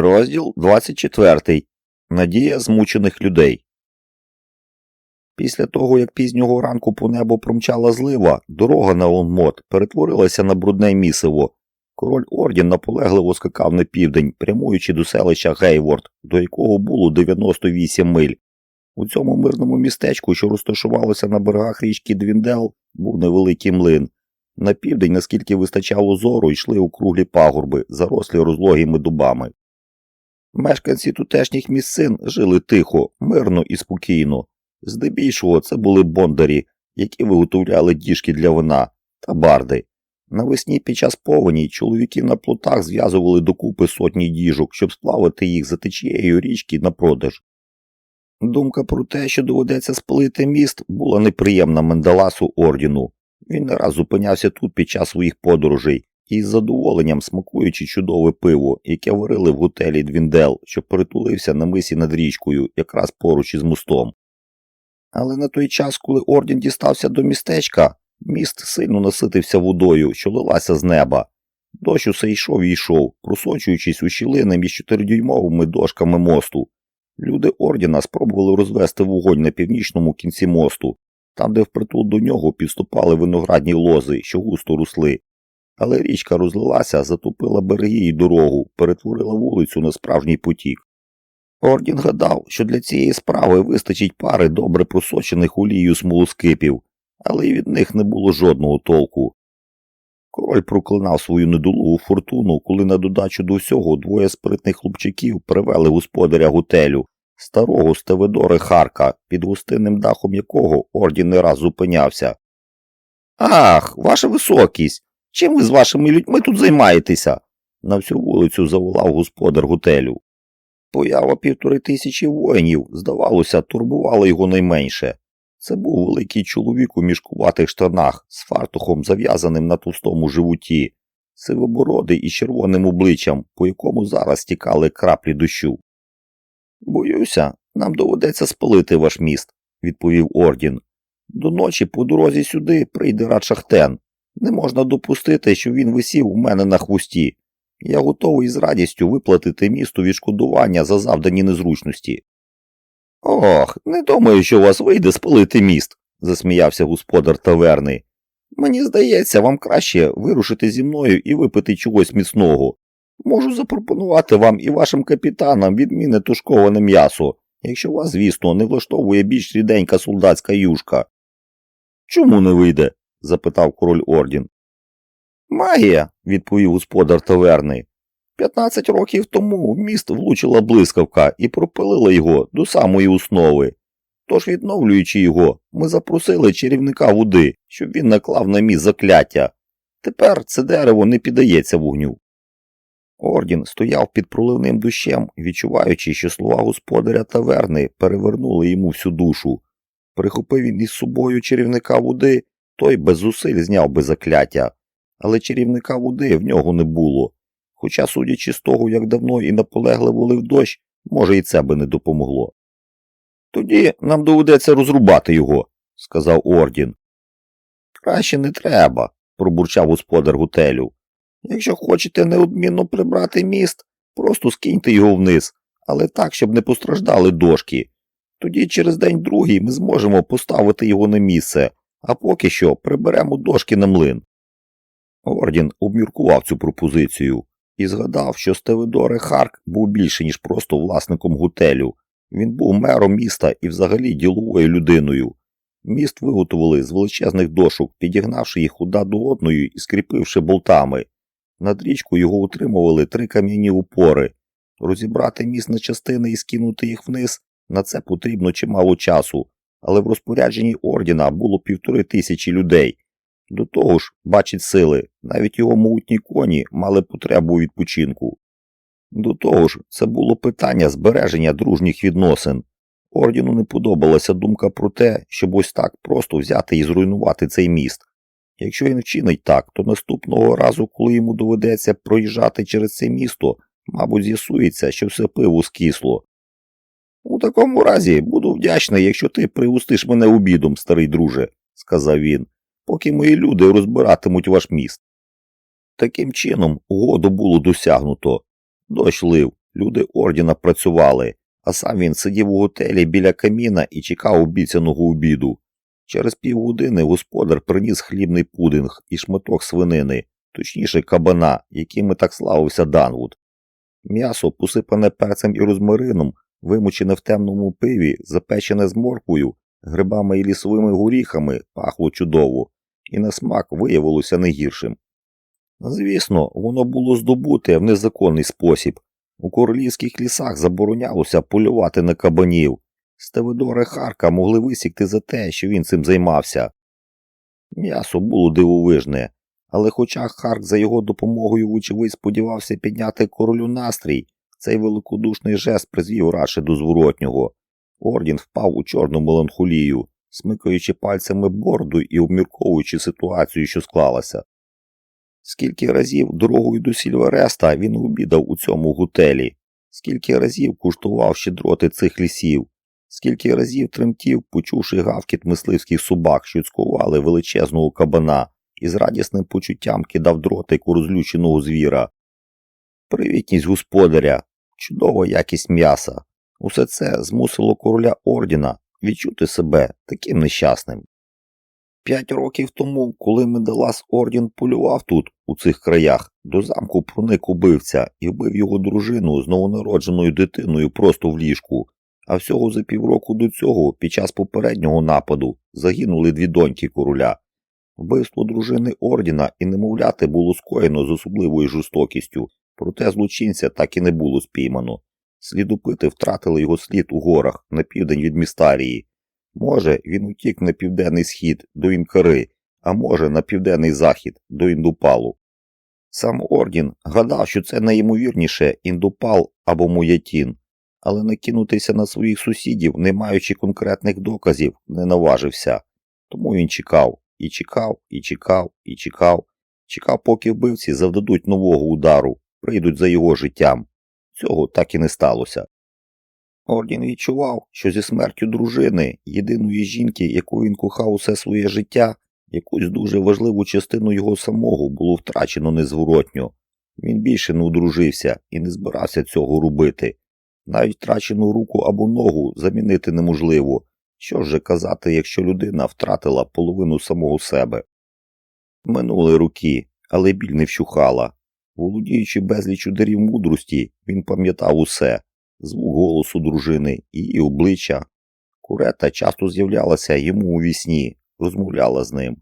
Розділ 24. Надія змучених людей. Після того, як пізнього ранку по небу промчала злива, дорога на Онмот перетворилася на брудне місиво. Король Ордін наполегливо скакав на південь, прямуючи до селища Гейворд, до якого було 98 миль. У цьому мирному містечку, що розташувалося на берегах річки Двіндел, був невеликий млин. На південь, наскільки вистачало зору, йшли округлі пагорби, зарослі розлогими дубами. Мешканці тутешніх місцин жили тихо, мирно і спокійно. Здебільшого це були бондарі, які виготовляли діжки для вина та барди. Навесні під час повені чоловіки на плотах зв'язували докупи сотні діжок, щоб сплавити їх за течією річки на продаж. Думка про те, що доведеться спалити міст, була неприємна Мендаласу ордену. Він не раз зупинявся тут під час своїх подорожей і з задоволенням смакуючи чудове пиво, яке варили в готелі Двіндел, що перетулився на мисі над річкою, якраз поруч із мостом. Але на той час, коли орден дістався до містечка, міст сильно наситився водою, що лилася з неба. Дощ усе йшов і йшов, просочуючись у щілини між чотиридюймовими дошками мосту. Люди ордена спробували розвести вогонь на північному кінці мосту, там, де впритул до нього підступали виноградні лози, що густо русли. Але річка розлилася, затопила береги і дорогу, перетворила вулицю на справжній потік. Ордін гадав, що для цієї справи вистачить пари добре просочених олією смолоскипів, але й від них не було жодного толку. Король проклинав свою недолугу фортуну, коли на додачу до всього двоє спритних хлопчиків привели господаря готелю, старого Стеведори Харка, під гостинним дахом якого ордін не раз зупинявся. Ах, ваша високість! Чим ви з вашими людьми тут займаєтеся? На всю вулицю заволав господар готелю. Поява півтори тисячі воїнів, здавалося, турбувала його найменше. Це був великий чоловік у мішкуватих штанах з фартухом, зав'язаним на товстому животі, сивобородий із червоним обличчям, по якому зараз стікали краплі дощу. Боюся, нам доведеться спалити ваш міст, відповів Ордін. До ночі по дорозі сюди прийде рад Шахтен. Не можна допустити, що він висів у мене на хвості. Я готовий з радістю виплатити місту відшкодування за завдані незручності. Ох, не думаю, що у вас вийде спалити міст, засміявся господар таверни. Мені здається, вам краще вирушити зі мною і випити чогось міцного. Можу запропонувати вам і вашим капітанам відмінне тушковане м'ясо, якщо вас, звісно, не влаштовує більш ріденька солдатська юшка. Чому не вийде? Запитав король Ордін. Магія, відповів господар таверни. П'ятнадцять років тому в міст влучила блискавка і пропилила його до самої основи. Тож, відновлюючи його, ми запросили чарівника води, щоб він наклав на міст закляття. Тепер це дерево не піддається вогню. Ордін стояв під проливним дощем, відчуваючи, що слова господаря таверни перевернули йому всю душу. Прихопив він із собою чарівника води, той без зусиль зняв би закляття, але чарівника води в нього не було. Хоча, судячи з того, як давно і наполегливо лив дощ, може і це би не допомогло. Тоді нам доведеться розрубати його, сказав Ордін. Краще не треба, пробурчав господар готелю. Якщо хочете неодмінно прибрати міст, просто скиньте його вниз, але так, щоб не постраждали дошки. Тоді через день другий ми зможемо поставити його на місце, а поки що приберемо дошки на млин. Ордін обміркував цю пропозицію і згадав, що Стевидоре Харк був більше, ніж просто власником готелю. Він був мером міста і взагалі діловою людиною. Міст виготовили з величезних дошок, підігнавши їх одна до одної і скріпивши болтами. Над річкою його утримували три кам'яні упори. Розібрати міст на частини і скинути їх вниз на це потрібно чимало часу, але в розпорядженні ордена було півтори тисячі людей. До того ж, бачить сили, навіть його могутні коні мали потребу відпочинку. До того ж, це було питання збереження дружніх відносин. Ордену не подобалася думка про те, щоб ось так просто взяти і зруйнувати цей міст. Якщо він вчинить так, то наступного разу, коли йому доведеться проїжджати через це місто, мабуть, з'ясується, що все пиво скисло. У такому разі буду вдячний, якщо ти пригустиш мене обідом, старий друже, сказав він, поки мої люди розбиратимуть ваш міст. Таким чином, угоду було досягнуто. Дощ лив, Люди ордена працювали, а сам він сидів у готелі біля каміна і чекав обіцяного обіду. Через півгодини господар приніс хлібний пудинг і шматок свинини, точніше кабана, якими так славився Данвуд. М'ясо, посипане перцем і розмарином, вимучене в темному пиві, запечене з морквою, грибами і лісовими горіхами, пахло чудово, і на смак виявилося не гіршим. Звісно, воно було здобуте в незаконний спосіб. У королівських лісах заборонялося полювати на кабанів. Стевидори Харка могли висікти за те, що він цим займався. М'ясо було дивовижне, але хоча Харк за його допомогою вочевидь сподівався підняти королю настрій, цей великодушний жест призвів радше до зворотнього. Ордін впав у чорну меланхолію, смикаючи пальцями борду і обмірковуючи ситуацію, що склалася. Скільки разів дорогою до Сільвереста він обідав у цьому готелі, скільки разів куштував щедроти цих лісів, скільки разів тремтів, почувши гавкіт мисливських собак, що цькували величезного кабана, і з радісним почуттям кидав дротик у розлюченого звіра. Привітність господаря, чудова якість м'яса. Усе це змусило короля ордена відчути себе таким нещасним. П'ять років тому, коли Медалас Орден полював тут, у цих краях, до замку проник убивця і вбив його дружину з новонародженою дитиною просто в ліжку, а всього за півроку до цього, під час попереднього нападу, загинули дві доньки короля. Вбивство дружини ордена і немовляти було скоєно з особливою жорстокістю, проте злочинця так і не було спіймано. Слідопити втратили його слід у горах на південь від Містарії. Може, він утік на південний схід до Інкари, а може, на південний захід до Індупалу. Сам Ордін гадав, що це найімовірніше індупал або Муятін, але накинутися на своїх сусідів, не маючи конкретних доказів, не наважився. Тому він чекав, і чекав, і чекав, і чекав, чекав, поки вбивці завдадуть нового удару, прийдуть за його життям. Цього так і не сталося. Ордін відчував, що зі смертю дружини, єдиної жінки, яку він кохав усе своє життя, якусь дуже важливу частину його самого було втрачено незворотньо. Він більше не одружився і не збирався цього робити. Навіть втрачену руку або ногу замінити неможливо. Що ж казати, якщо людина втратила половину самого себе? Минули руки, але біль не вщухала. Володіючи безліч ударів мудрості, він пам'ятав усе звук голосу дружини, її обличчя. Курета часто з'являлася йому у вісні, розмовляла з ним.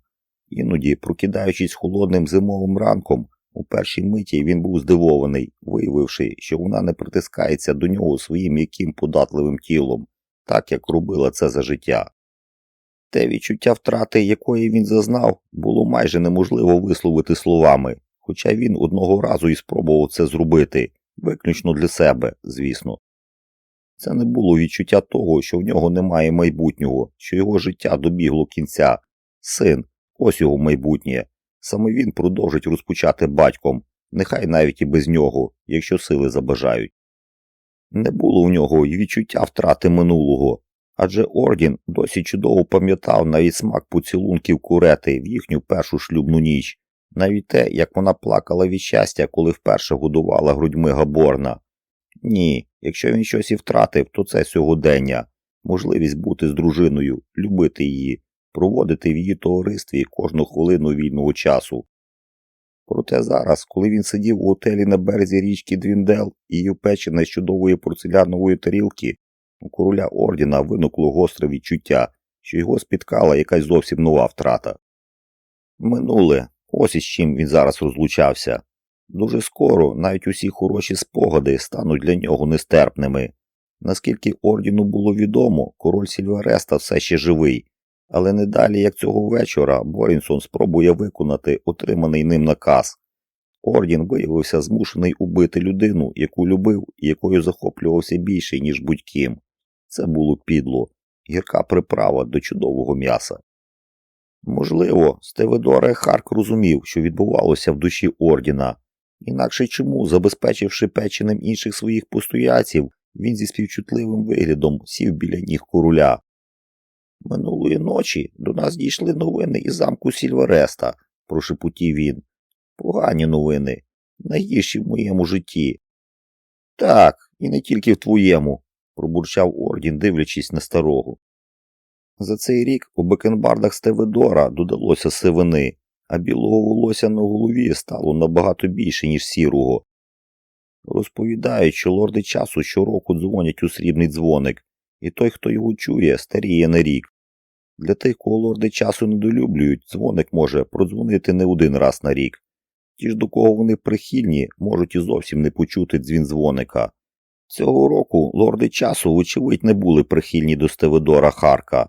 Іноді, прокидаючись холодним зимовим ранком, у першій миті він був здивований, виявивши, що вона не притискається до нього своїм яким податливим тілом, так як робила це за життя. Те відчуття втрати, якої він зазнав, було майже неможливо висловити словами, хоча він одного разу і спробував це зробити, виключно для себе, звісно. Це не було відчуття того, що в нього немає майбутнього, що його життя добігло кінця. Син, ось його майбутнє. Саме він продовжить розпочати батьком, нехай навіть і без нього, якщо сили забажають. Не було в нього й відчуття втрати минулого, адже Ордін досі чудово пам'ятав навіть смак поцілунків курети в їхню першу шлюбну ніч, навіть те, як вона плакала від щастя, коли вперше годувала грудьми Габорна. Ні, якщо він щось і втратив, то це сьогодення, можливість бути з дружиною, любити її, проводити в її товаристві кожну хвилину вільного часу. Проте зараз, коли він сидів у готелі на березі річки Двіндел і їв печене з чудової порцелянової тарілки, у короля ордена виникло гостре відчуття, що його спіткала якась зовсім нова втрата. Минуле, ось із чим він зараз розлучався. Дуже скоро навіть усі хороші спогади стануть для нього нестерпними. Наскільки ордіну було відомо, король Сільвареста все ще живий, але не далі, як цього вечора, Борінсон спробує виконати отриманий ним наказ. Ордін виявився змушений убити людину, яку любив і якою захоплювався більше, ніж будь-ким. Це було підло, гірка приправа до чудового м'яса. Можливо, Стеведоре Харк розумів, що відбувалося в душі Ордіна, інакше чому, забезпечивши печеним інших своїх постояців, він зі співчутливим виглядом сів біля ніг короля. Минулої ночі до нас дійшли новини із замку Сільвереста, прошепотів він. Погані новини, найгірші в моєму житті. Так, і не тільки в твоєму, пробурчав Ордін, дивлячись на старого. За цей рік у бекенбардах Стеведора додалося сивини, а білого волосся на голові стало набагато більше, ніж сірого. Розповідають, що лорди часу щороку дзвонять у срібний дзвоник, і той, хто його чує, старіє на рік. Для тих, кого лорди часу недолюблюють, дзвоник може продзвонити не один раз на рік. Ті ж, до кого вони прихильні, можуть і зовсім не почути дзвін дзвоника. Цього року лорди часу, вочевидь, не були прихильні до Стеведора Харка.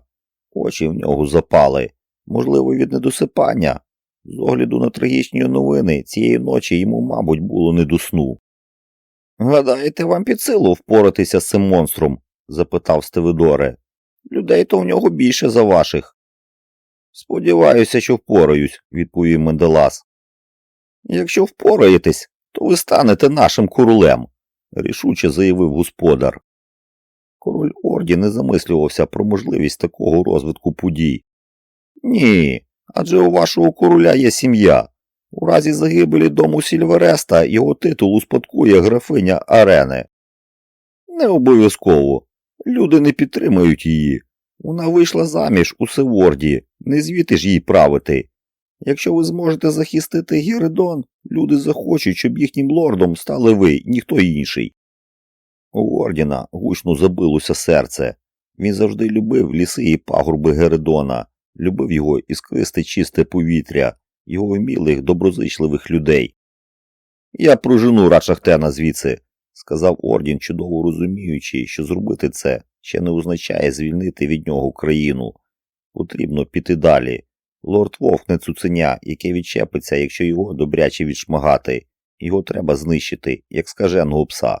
Очі в нього запали, можливо, від недосипання. З огляду на трагічні новини, цієї ночі йому, мабуть, було не до сну. Гадаєте, вам під силу впоратися з цим монстром? запитав Стеведоре. Людей то в нього більше за ваших. Сподіваюся, що впораюсь, відповів Менделас. Якщо впораєтесь, то ви станете нашим королем, рішуче заявив господар. Король Орді не замислювався про можливість такого розвитку подій. Ні, адже у вашого короля є сім'я. У разі загибелі дому Сільвереста його титул успадкує графиня Арени. Не обов'язково. Люди не підтримують її. Вона вийшла заміж у Севорді, не звідти ж їй правити. Якщо ви зможете захистити Геридон, люди захочуть, щоб їхнім лордом стали ви, ніхто інший. У Ордіна гучно забилося серце. Він завжди любив ліси і пагорби Геридона, любив його іскристе чисте повітря, його вмілих, доброзичливих людей. Я прожену Рачахтена звідси, сказав Ордін, чудово розуміючи, що зробити це ще не означає звільнити від нього країну. Потрібно піти далі. Лорд Вовк не цуценя, яке відчепиться, якщо його добряче відшмагати. Його треба знищити, як скаженого пса.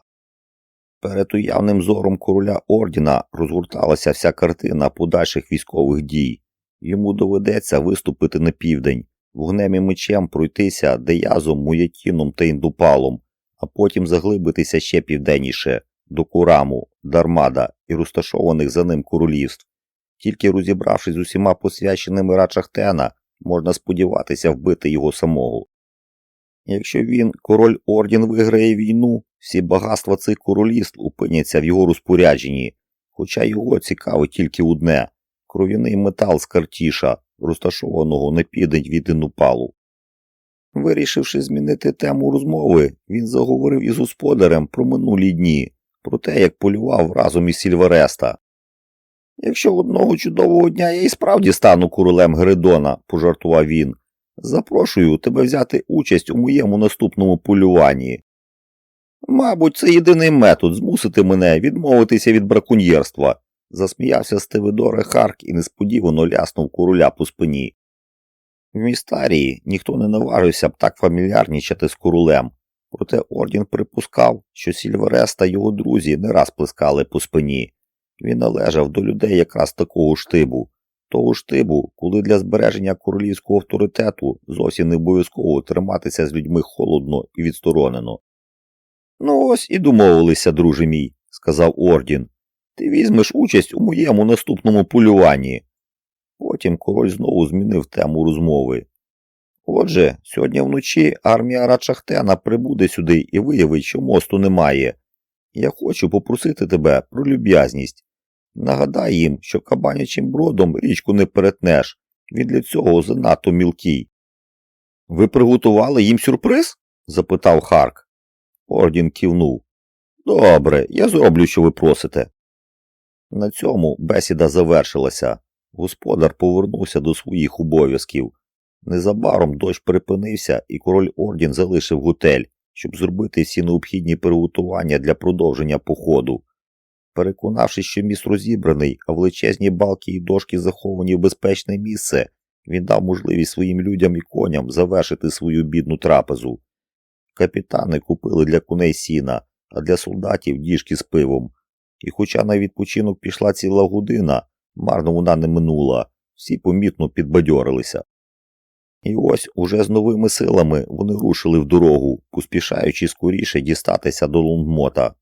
Перед уявним зором короля Ордіна розгорталася вся картина подальших військових дій. Йому доведеться виступити на південь, вогнем і мечем пройтися деязом, муятіном та індупалом, а потім заглибитися ще південніше до Кураму, Дармада і розташованих за ним королівств. Тільки розібравшись з усіма посвяченими Рачахтена, можна сподіватися вбити його самого. Якщо він, король Ордін, виграє війну, всі багатства цих королівств опиняться в його розпорядженні, хоча його цікавить тільки одне кров'яний метал з картіша, розташованого на південь від Інупалу. Вирішивши змінити тему розмови, він заговорив із господарем про минулі дні, про те, як полював разом із Сільвереста. Якщо одного чудового дня я і справді стану королем Гридона, пожартував він, запрошую тебе взяти участь у моєму наступному полюванні. Мабуть, це єдиний метод змусити мене відмовитися від браконьєрства, засміявся Стевидоре Харк і несподівано ляснув короля по спині. В містарії ніхто не наважився б так фамільярнічати з королем, проте Ордін припускав, що Сільверес та його друзі не раз плескали по спині. Він належав до людей якраз такого штибу, того штибу, коли для збереження королівського авторитету зовсім не обов'язково триматися з людьми холодно і відсторонено. Ну ось і домовилися, друже мій, сказав Ордін. Ти візьмеш участь у моєму наступному полюванні. Потім король знову змінив тему розмови. Отже, сьогодні вночі армія Рачахтена прибуде сюди і виявить, що мосту немає. Я хочу попросити тебе про люб'язність. Нагадай їм, що кабанячим бродом річку не перетнеш, він для цього занадто мілкий. Ви приготували їм сюрприз? запитав Харк. Ордін кивнув. Добре, я зроблю, що ви просите. На цьому бесіда завершилася. Господар повернувся до своїх обов'язків. Незабаром дощ припинився, і король Ордін залишив готель, щоб зробити всі необхідні приготування для продовження походу. Переконавшись, що міст розібраний, а величезні балки і дошки заховані в безпечне місце, він дав можливість своїм людям і коням завершити свою бідну трапезу. Капітани купили для коней сіна, а для солдатів діжки з пивом. І хоча на відпочинок пішла ціла година, марно вона не минула, всі помітно підбадьорилися. І ось уже з новими силами вони рушили в дорогу, поспішаючи скоріше дістатися до Лунгмота.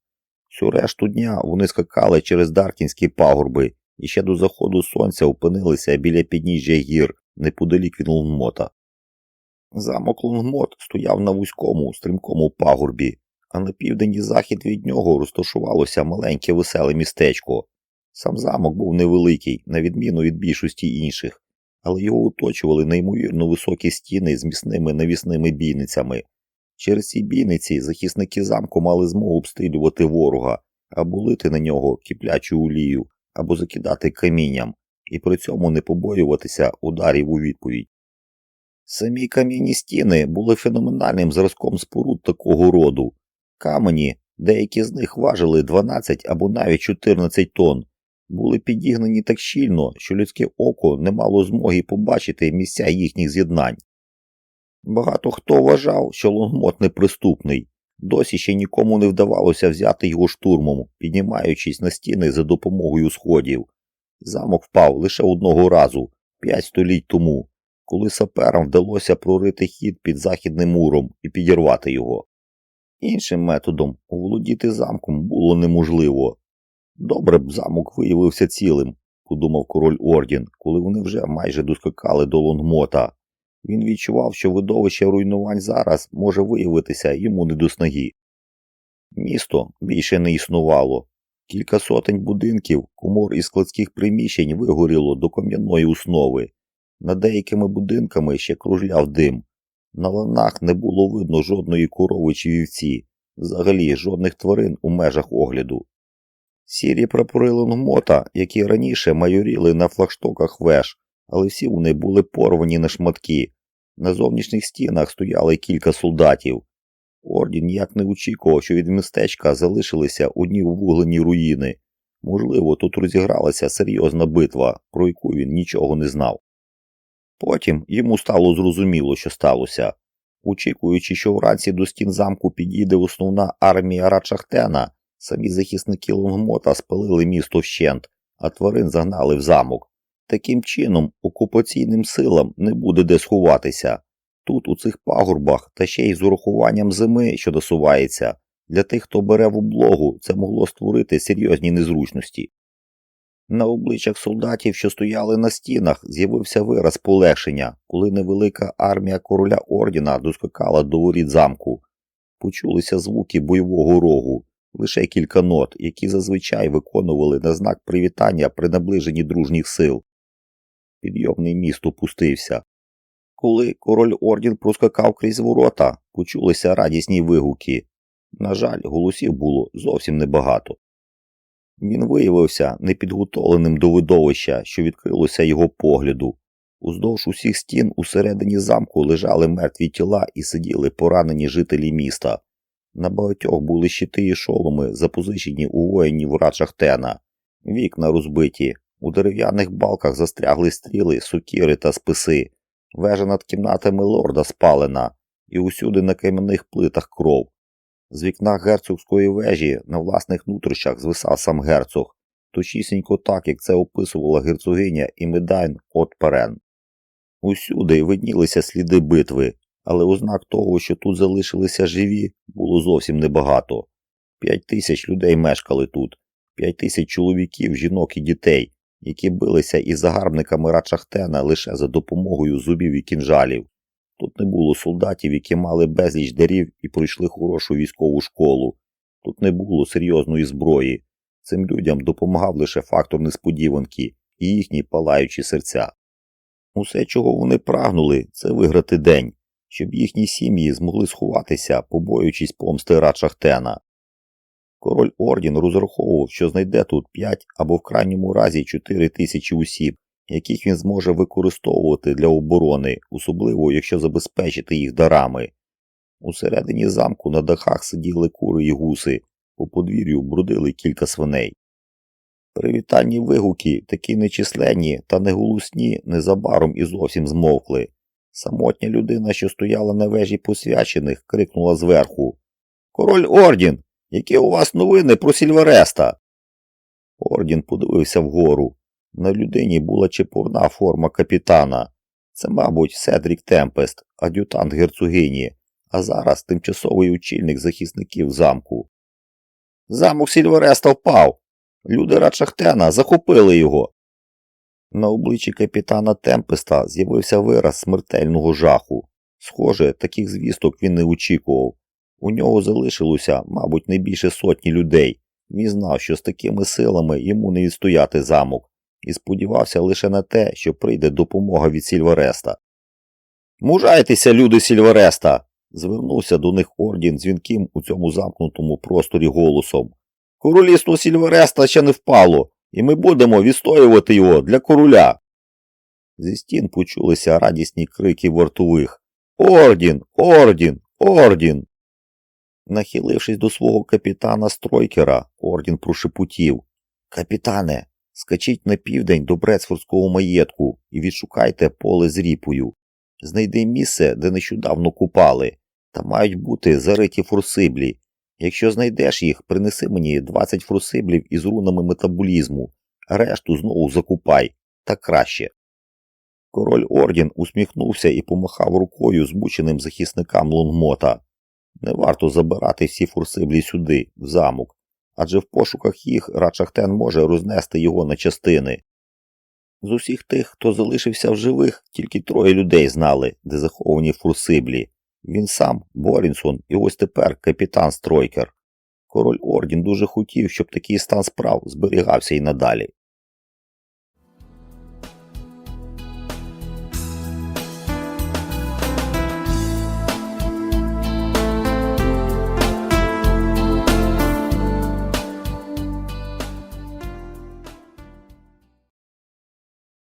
Всю решту дня вони скакали через Даркінські пагорби і ще до заходу сонця опинилися біля підніжжя гір неподалік від Лунгмота. Замок Лунгмот стояв на вузькому, стрімкому пагорбі, а на південь і захід від нього розташувалося маленьке веселе містечко. Сам замок був невеликий, на відміну від більшості інших, але його оточували неймовірно високі стіни з міцними навісними бійницями. Через ці бійниці захисники замку мали змогу обстрілювати ворога або лити на нього киплячу олію, або закидати камінням, і при цьому не побоюватися ударів у відповідь. Самі кам'яні стіни були феноменальним зразком споруд такого роду. Камені, деякі з них важили 12 або навіть 14 тонн, були підігнані так щільно, що людське око не мало змоги побачити місця їхніх з'єднань. Багато хто вважав, що лонгмот неприступний, досі ще нікому не вдавалося взяти його штурмом, піднімаючись на стіни за допомогою сходів. Замок впав лише одного разу, п'ять століть тому, коли саперам вдалося прорити хід під західним муром і підірвати його. Іншим методом оволодіти замком було неможливо. Добре б замок виявився цілим, подумав король Ордін, коли вони вже майже доскакали до лонгмота. Він відчував, що видовище руйнувань зараз може виявитися йому не до снаги. Місто більше не існувало. Кілька сотень будинків, комор і складських приміщень вигоріло до кам'яної основи. Над деякими будинками ще кружляв дим. На ланах не було видно жодної корови чи вівці, взагалі жодних тварин у межах огляду. Сірі прапори лонгмота, які раніше майоріли на флагштоках веж, але всі вони були порвані на шматки. На зовнішніх стінах стояли кілька солдатів. Ордін ніяк не очікував, що від містечка залишилися одні вуглені руїни. Можливо, тут розігралася серйозна битва, про яку він нічого не знав. Потім йому стало зрозуміло, що сталося. Очікуючи, що вранці до стін замку підійде основна армія Рачахтена, самі захисники Лонгмота спалили місто вщент, а тварин загнали в замок. Таким чином, окупаційним силам не буде де сховатися. Тут, у цих пагорбах, та ще й з урахуванням зими, що досувається, для тих, хто бере в облогу, це могло створити серйозні незручності. На обличчях солдатів, що стояли на стінах, з'явився вираз полегшення, коли невелика армія короля ордіна доскакала до воріт замку. Почулися звуки бойового рогу, лише кілька нот, які зазвичай виконували на знак привітання при наближенні дружніх сил. Підйомний міст опустився. Коли король ордін проскакав крізь ворота, почулися радісні вигуки. На жаль, голосів було зовсім небагато. Він виявився непідготовленим до видовища, що відкрилося його погляду. Уздовж усіх стін усередині замку лежали мертві тіла і сиділи поранені жителі міста. На багатьох були щити і шоломи, запозичені у воїнів Рачахтена, вікна розбиті, у дерев'яних балках застрягли стріли, сокіри та списи, вежа над кімнатами лорда спалена, і усюди на кам'яних плитах кров. З вікна герцогської вежі на власних нутрощах звисав сам герцог, точісінько так, як це описувала герцогиня Імедайн от Перен. Усюди виднілися сліди битви, але ознак того, що тут залишилися живі, було зовсім небагато. П'ять тисяч людей мешкали тут, п'ять тисяч чоловіків, жінок і дітей, які билися із загарбниками Рачахтена лише за допомогою зубів і кінжалів. Тут не було солдатів, які мали безліч дарів і пройшли хорошу військову школу. Тут не було серйозної зброї. Цим людям допомагав лише фактор несподіванки і їхні палаючі серця. Усе, чого вони прагнули, це виграти день, щоб їхні сім'ї змогли сховатися, побоюючись помсти Рачахтена. Король Ордін розраховував, що знайде тут 5 або в крайньому разі 4 тисячі осіб, яких він зможе використовувати для оборони, особливо якщо забезпечити їх дарами. Усередині замку на дахах сиділи кури і гуси, по подвір'ю брудили кілька свиней. Привітальні вигуки, такі нечисленні та неголосні, незабаром і зовсім змовкли. Самотня людина, що стояла на вежі посвячених, крикнула зверху Король Ордін! Які у вас новини про Сільвереста? Ордін подивився вгору. На людині була чепурна форма капітана. Це, мабуть, Седрік Темпест, ад'ютант герцогині, а зараз тимчасовий очільник захисників замку. Замок Сільвереста впав. Люди Рачахтена захопили його. На обличчі капітана Темпеста з'явився вираз смертельного жаху. Схоже, таких звісток він не очікував. У нього залишилося, мабуть, не більше сотні людей. Він знав, що з такими силами йому не відстояти замок, і сподівався лише на те, що прийде допомога від Сільвереста. Мужайтеся, люди Сільвереста! звернувся до них ордін дзвінким у цьому замкнутому просторі голосом. Королівство Сільвереста ще не впало, і ми будемо відстоювати його для короля. Зі стін почулися радісні крики вартових Ордін! Ордін! Ордін! Нахилившись до свого капітана Стройкера, ордін прошепотів Капітане, скачіть на південь до Брецфордського маєтку і відшукайте поле з ріпою. Знайди місце, де нещодавно купали, та мають бути зариті форсиблі. Якщо знайдеш їх, принеси мені 20 форсиблів із рунами метаболізму, решту знову закупай, так краще. Король Ордін усміхнувся і помахав рукою змученим захисникам Лонгмота. Не варто забирати всі форсиблі сюди, в замок, адже в пошуках їх Рачахтен може рознести його на частини. З усіх тих, хто залишився в живих, тільки троє людей знали, де заховані фурсиблі. Він сам, Борінсон і ось тепер капітан Стройкер. Король Ордін дуже хотів, щоб такий стан справ зберігався і надалі.